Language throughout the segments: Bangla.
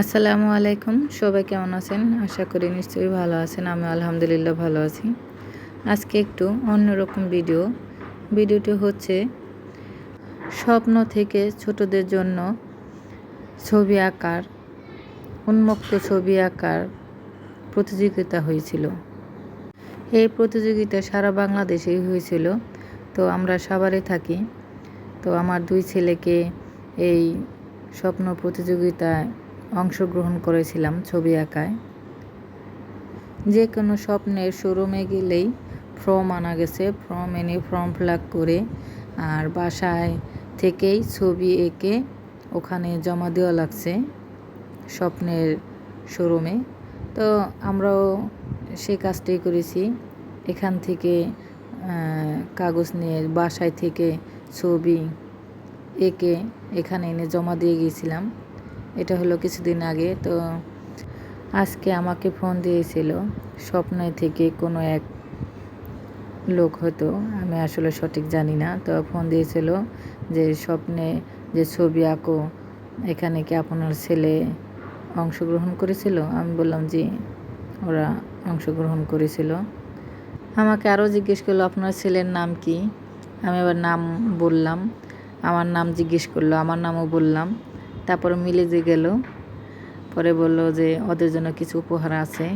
আসসালামু আলাইকুম। সবাই কেমন আছেন? আশা করি নিশ্চয়ই ভালো আছেন। আমি আলহামদুলিল্লাহ ভালো আছি। আজকে একটু অন্যরকম ভিডিও। ভিডিওটি হচ্ছে স্বপ্ন থেকে ছোটদের জন্য ছবি আঁকার, উন্মুক্ত ছবি আঁকার প্রতিযোগিতা হয়েছিল। এই প্রতিযোগিতা সারা বাংলাদেশেই হয়েছিল। তো আমরা সবারই থাকি। তো আমার দুই ছেলেকে এই স্বপ্ন প্রতিযোগিতায় অংশগ্রহণ করেছিলাম ছবি আঁকায়। যে কোনো স্বপ্নের শোরুমে গেলেই ফর্ম আনা গেছে, ফর্ম এনে ফর্ম ফিল করে আর বাসায় থেকেই ছবি এঁকে ওখানে জমা দেওয়া লাগছে স্বপ্নের শোরুমে। তো আমরাও সে কাজটাই করেছি। এখান থেকে কাগজ নিয়ে বাসায় থেকে ছবি এঁকে এখানে এনে জমা দিয়ে গিয়েছিলাম। এটা হলো কিছুদিন আগে, তো আজকে আমাকে ফোন দিয়েছিল স্বপ্ন থেকে কোনো এক লোক হতো আমি আসলে সঠিক জানি না, তো ফোন দিয়েছিল যে স্বপ্নে যে ছবি আঁকো, এখানে কি আপনার ছেলে অংশগ্রহণ করেছিল? আমি বললাম যে ওরা অংশগ্রহণ করেছিল। আমাকে আরও জিজ্ঞেস করল, আপনার ছেলের নাম কি? আমি আবার নাম বললাম, আমার নাম জিজ্ঞেস করল, আমার নামও বললাম। তারপর মিলে যে গেল, পরে বলল যে ওদের জন্য কিছু উপহার আছে,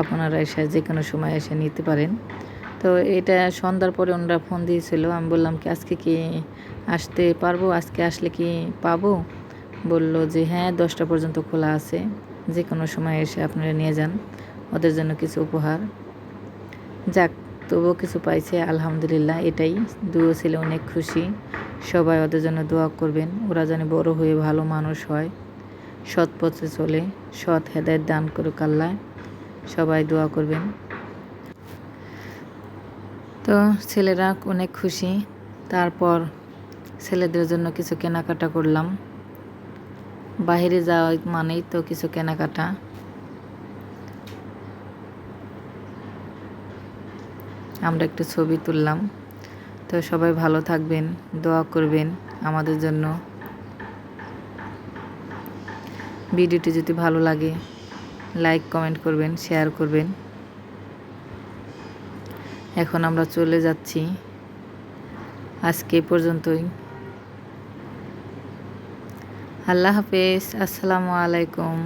আপনারা এসে যে কোনো সময় এসে নিতে পারেন। তো এটা সন্ধ্যার পরে ওনারা ফোন দিয়েছিল, আমি বললাম কি, আজকে কি আসতে পারব? আজকে আসলে কি পাবো? বলল যে হ্যাঁ দশটা পর্যন্ত খোলা আছে, যে কোনো সময় এসে আপনারা নিয়ে যান, ওদের জন্য কিছু উপহার। যাক, তবুও কিছু পাইছে, আলহামদুলিল্লাহ, এটাই। দুও ছিল অনেক খুশি। সবাই ওদের জন্য দোয়া করবেন। ওরা যেন বড় হয়ে ভালো মানুষ হয়। সৎ পথে চলে, সৎ হেদায়ত দান করুক আল্লাহ। সবাই দোয়া করবেন। তো ছেলেরা অনেক খুশি। তারপর ছেলেদের জন্য কিছু কেনাকাটা করলাম। বাহিরে যাওয়া মানেই তো কিছু কেনাকাটা। আমরা একটু ছবি তুললাম। তো সবাই ভালো থাকবেন, দোয়া করবেন আমাদের জন্য। ভিডিওটি যদি ভালো লাগে লাইক কমেন্ট করবেন শেয়ার করবেন। এখন আমরা চলে যাচ্ছি। আজকে পর্যন্তই। আল্লাহ হাফেজ, আসসালামু আলাইকুম।